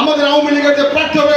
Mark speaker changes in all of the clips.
Speaker 1: আমাদের আওয়ামী লীগের যে প্রার্থী হবে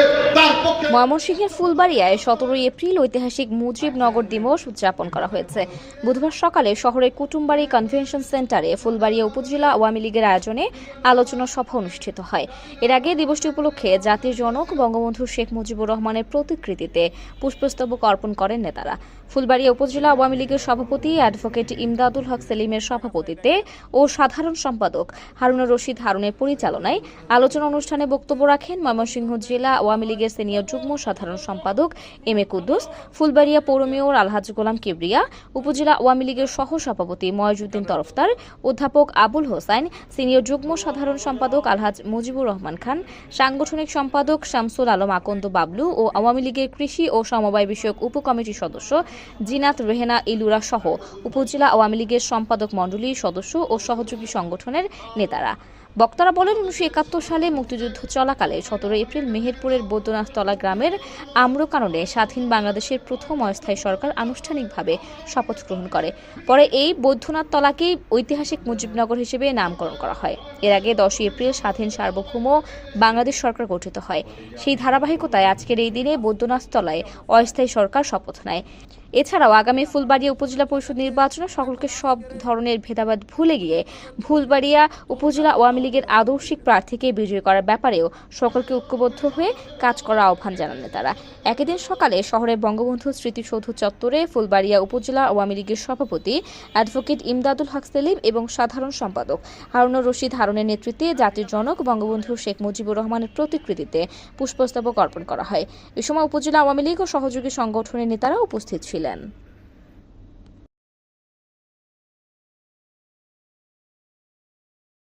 Speaker 2: ময়মনসিংহের ফুলবাড়িয়ায় সতেরোই এপ্রিল ঐতিহাসিক মুজিবনগর দিবস উদযাপন করা হয়েছে বুধবার সকালে শহরের কুটুমবাড়ি কনভেনশন সেন্টারে ফুলবাড়িয়া উপজেলা আওয়ামী লীগের আয়োজনে আলোচনা সভা অনুষ্ঠিত হয় এর আগে দিবসটি উপলক্ষে জাতির জনক বঙ্গবন্ধু শেখ মুজিবুর রহমানের প্রতিকৃতিতে পুষ্পস্তবক অর্পণ করেন নেতারা ফুলবাড়িয়া উপজেলা আওয়ামী লীগের সভাপতি অ্যাডভোকেট ইমদাদুল হক সেলিমের সভাপতিতে ও সাধারণ সম্পাদক হারুনুর রশিদ হারুনের পরিচালনায় আলোচনা অনুষ্ঠানে বক্তব্য রাখেন ময়মনসিংহ জেলা আওয়ামী লীগের সিনিয়র যুগ্ম সাধারণ সম্পাদক এম এ কুদ্দুস ফুলবাড়িয়া পৌর মেয়র আলহাজ গোলাম কেবরিয়া উপজেলা আওয়ামী লীগের সহ সভাপতি ময়জুদ্দিন তরফদার অধ্যাপক আবুল হোসাইন সিনিয়র যুগ্ম সাধারণ সম্পাদক আলহাজ মুজিবুর রহমান খান সাংগঠনিক সম্পাদক শামসুল আলম আকন্দ বাবলু ও আওয়ামী লীগের কৃষি ও সমবায় বিষয়ক উপকমিটির সদস্য জিনাত রেহেনা ইলুরা সহ উপজেলা আওয়ামী লীগের সম্পাদক মণ্ডলীর সদস্য ও সহযোগী সংগঠনের নেতারা বক্তারা বলেন উনিশশো সালে মুক্তিযুদ্ধ চলাকালে সতেরো এপ্রিল মেহেরপুরের বৈদ্যনাথতলা গ্রামের আম্রকাননে স্বাধীন বাংলাদেশের প্রথম অস্থায়ী সরকার আনুষ্ঠানিকভাবে শপথ গ্রহণ করে পরে এই বৈদ্যনাথতলাকেই ঐতিহাসিক মুজিবনগর হিসেবে নামকরণ করা হয় এর আগে দশই এপ্রিল স্বাধীন সার্বভৌম বাংলাদেশ সরকার গঠিত হয় সেই ধারাবাহিকতায় আজকের এই দিনে বৈদ্যনাথতলায় অস্থায়ী সরকার শপথ নেয় এছাড়াও আগামী ফুলবাড়িয়া উপজেলা পরিষদ নির্বাচনে সকলকে সব ধরনের ভেদাভেদ ভুলে গিয়ে ফুলবাড়িয়া উপজেলা আওয়ামী লীগের আদর্শিক প্রার্থীকে বিজয়ী করার ব্যাপারেও সকলকে ঐক্যবদ্ধ হয়ে কাজ করার আহ্বান জানান তারা একই দিন সকালে শহরের বঙ্গবন্ধু স্মৃতিসৌধ চত্বরে ফুলবাড়িয়া উপজেলা আওয়ামী লীগের সভাপতি অ্যাডভোকেট ইমদাদুল হক সেলিম এবং সাধারণ সম্পাদক হারুনুর রশিদ হারুনের নেতৃত্বে জাতির জনক বঙ্গবন্ধু শেখ মুজিবুর রহমানের প্রতিকৃতিতে পুষ্পস্তবক অর্পণ করা হয় এ সময় উপজেলা আওয়ামী লীগ ও সহযোগী সংগঠনের নেতারা উপস্থিত ছিলেন Thailand.